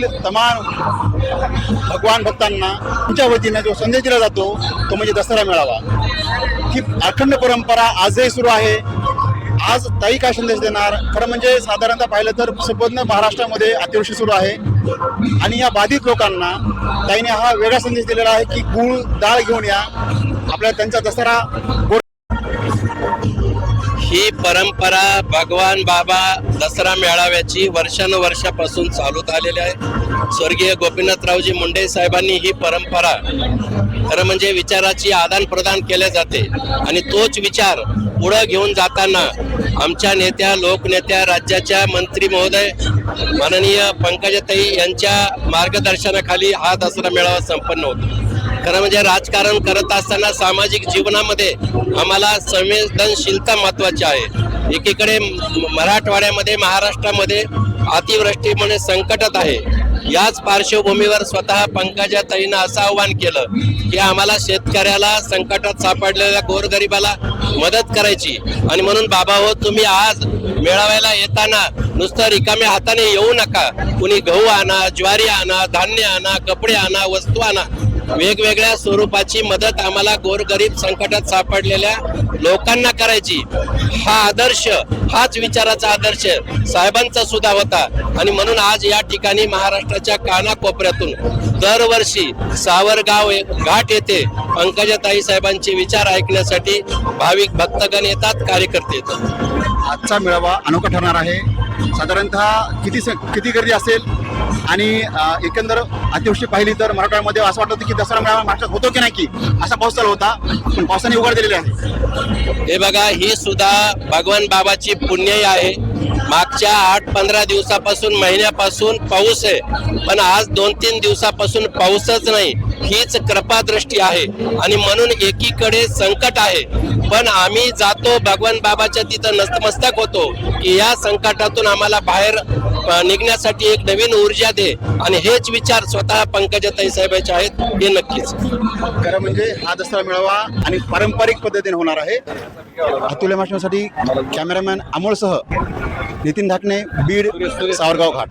महाराष्ट्रातील तमाम भगवान भक्तांना तुमच्या वतीने जो संदेश दिला जातो तो म्हणजे दसरा मेळावा. ही अखंड परंपरा आजही सुरू आहे. आज ताई काय संदेश देणार? खरं म्हणजे साधारणतः पाहिलं तर संपूर्ण महाराष्ट्रामध्ये अतिवृष्टी सुरू आहे. आणि या बाधित लोकांना ताईने हा वेगळा संदेश दिलेला आहे की गूळ डाळ घेऊन या. आपल्या त्यांचा दसरा गोड ही परंपरा भगवान बाबा दसरा मेळाव्याची वर्षानुवर्षापासून चालूत आलेली आहे. स्वर्गीय गोपीनाथरावजी मुंडे साहेबांनी ही परंपरा खरं म्हणजे विचाराची आदान प्रदान केले जाते. आणि तोच विचार पुढं घेऊन जाताना आमच्या नेत्या लोकनेत्या राज्याच्या मंत्री महोदय माननीय पंकजाताई यांच्या मार्गदर्शनाखाली हा दसरा मेळावा संपन्न होतो. खरं म्हणजे राजकारण करत असताना सामाजिक जीवनामध्ये आम्हाला संवेदनशीलता महत्वाची आहे. एकीकडे मराठवाड्यामध्ये महाराष्ट्रामध्ये अतिवृष्टीमुळे संकटात आहे. याच पार्श्वभूमीवर स्वतः पंकजाताईनं असं आव्हान केलं की आम्हाला शेतकऱ्याला संकटात सापडलेल्या गोरगरिबाला मदत करायची. आणि म्हणून बाबा हो तुम्ही आज मेळाव्याला येताना नुसतं रिकाम्या हाताने येऊ नका. कुणी गहू आणा ज्वारी आणा धान्य आणा कपडे आणा वस्तू आणा. वेगवेगळ्या स्वरूपाची मदत आम्हाला गोरगरीब संकटात सापडलेल्या लोकांना करायची. हा आदर्श हाच विचाराचा आदर्श साहेबांचा सुद्धा होता. आणि म्हणून आज या ठिकाणी महाराष्ट्राच्या कानाकोपऱ्यातून दरवर्षी सावरगाव ये- घाट येथे पंकजाताई साहेबांचे विचार ऐकण्यासाठी भाविक भक्तगण येतात कार्यकर्ते येतात. आजचा मेळावा अनोखा ठरणार आहे. साधारणतः किती स- किती गर्दी असेल? आणि एकंदर अतिवृष्टी पाहिली तर मराठवाड्यामध्ये असं वाटत होतं की दसरा मेळावा महाराष्ट्रात होतो की नाही की? असा पाऊस चालू होता. पण पावसाने उघड दिलेले आहे. हे बघा ही सुद्धा भगवान बाबाची पुण्यही आहे. मागच्या आठ पंधरा दिवसापासून महिन्यापासून पाऊस आहे. पण आज दोन तीन दिवसापासून पाऊसच नाही. हीच कृपादृष्टी आहे. आणि म्हणून एकीकडे संकट आहे. पण आम्ही जातो भगवान बाबाच्या तिथं नतमस्तक होतो की या संकटातून आम्हाला बाहेर निघण्यासाठी एक नवीन ऊर्जा दे. आणि हेच विचार स्वतः पंकजाताई साहेबांचे आहेत हे नक्कीच. खरं म्हणजे हा दसरा मेळावा आणि पारंपरिक पद्धतीने होणार आहे. अतुल्य माध्यमासाठी कॅमेरामॅन अमोलसह नितीन धाकणे बीड सावरगाव घाट.